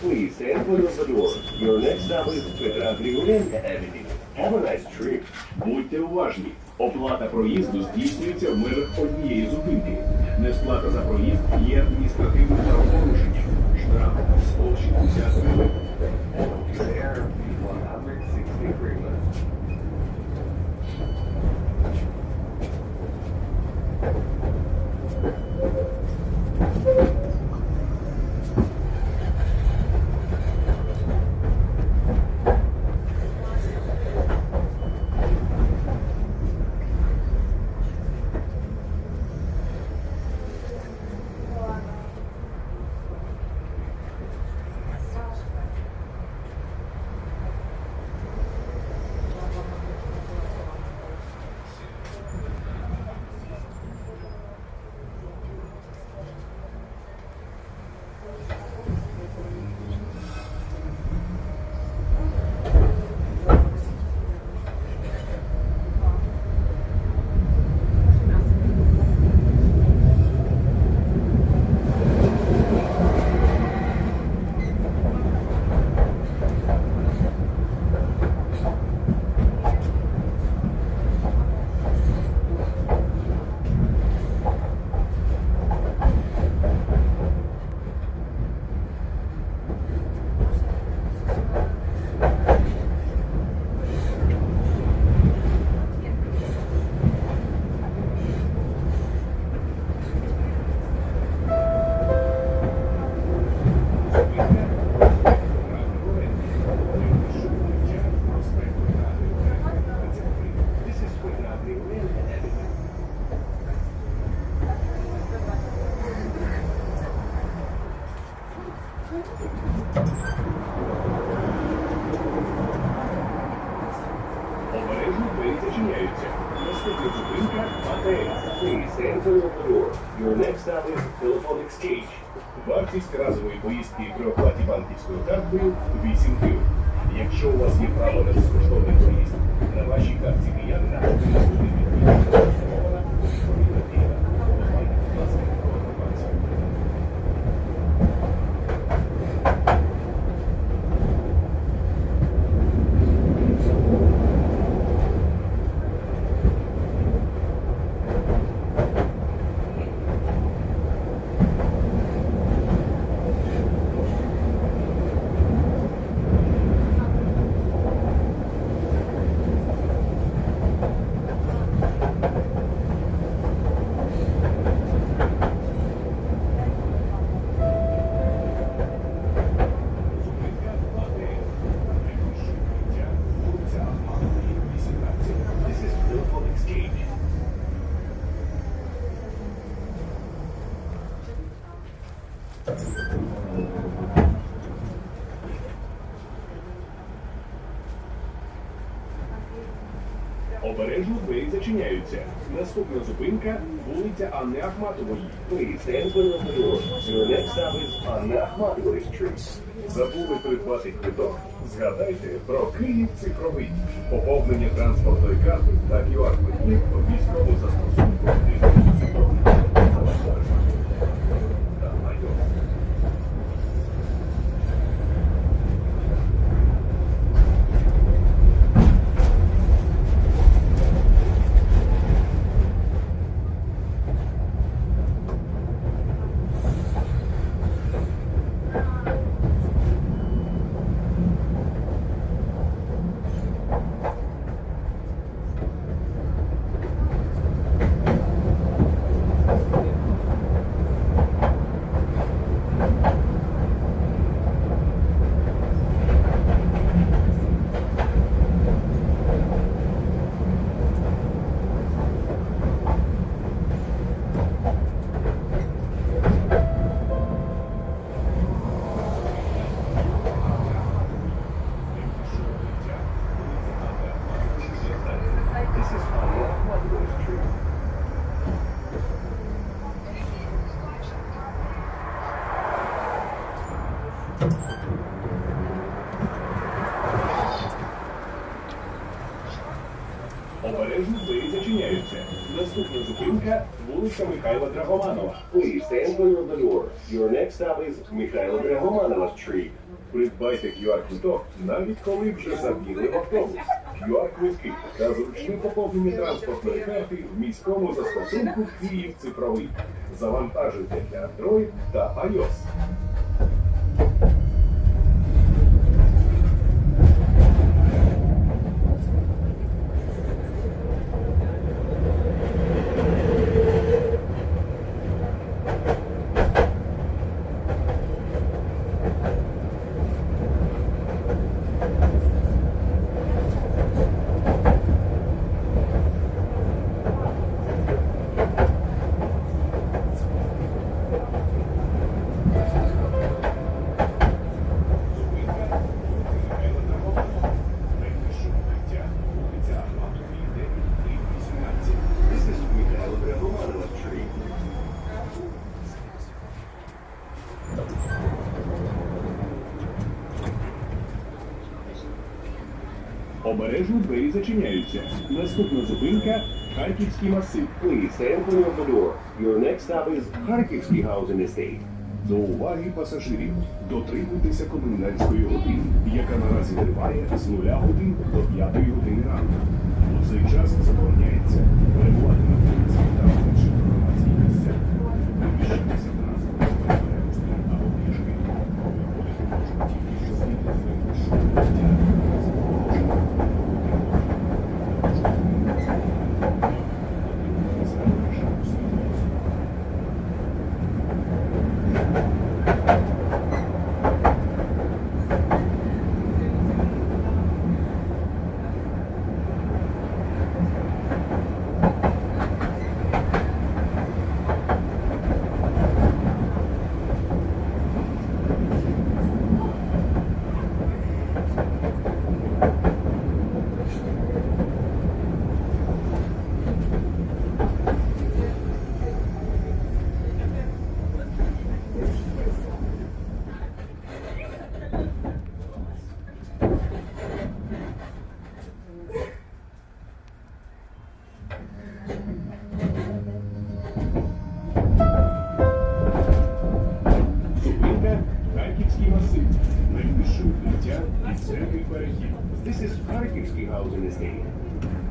Please stand for the door. Your next stop is Петра Григоренка Avenue. Have a nice trip. Будьте уважні. Оплата проїзду здійснюється в межах однієї зупинки. Несплата за проїзд є адміністративним правопорушенням. Штраф Обережно двері зачиняються. Наступна зупинка Матея. Your next stop is Telephone Exchange. Вартість разової поїздки при оплаті банківською карткою 8 гривень. Якщо у вас є право на безкоштовний проїзд, на вашій картці киянина повинна бути відмітка зареєстрована відповідна дія. Оплата, будь ласка, інформацію. Зупинка Матея. Найближче укриття вулиця Ахматової, 18. This is Telephone Exchange. Обережно двері зачиняються. Наступна зупинка вулиця Анни Ахматової. Please of the door. Your next Ahmatović Street. Забули придбати квиток? Згадайте про Київ цифровий. Поповнення транспортної карти та QR-квитків обов'язково застосунку Обережно двері зачиняються. Наступна зупинка вулиця Михайла Драгоманова. Please stand of the door. Your next stop is Mikhailo Dragomanova Street. Придбайте QR-квиток, навіть коли вже забіли автобус. QR-квитки та зручне поповнення транспортної карти в міському застосунку Київ цифровий. Завантажуйте для Android та iOS. This is Mikhail Dragomanov Street. Обережно двері зачиняються. Наступна зупинка Харківський масив. Please stand of the door. Your next stop is Kharkivsky Housing Estate. До уваги пасажирів. Дотримуйтеся комендантської години, яка наразі триває з 0 годин до 5 години ранку. У цей час забороняється перебувати на вулиці та інших громадських місцях. This is Kharkivsky Housing Estate.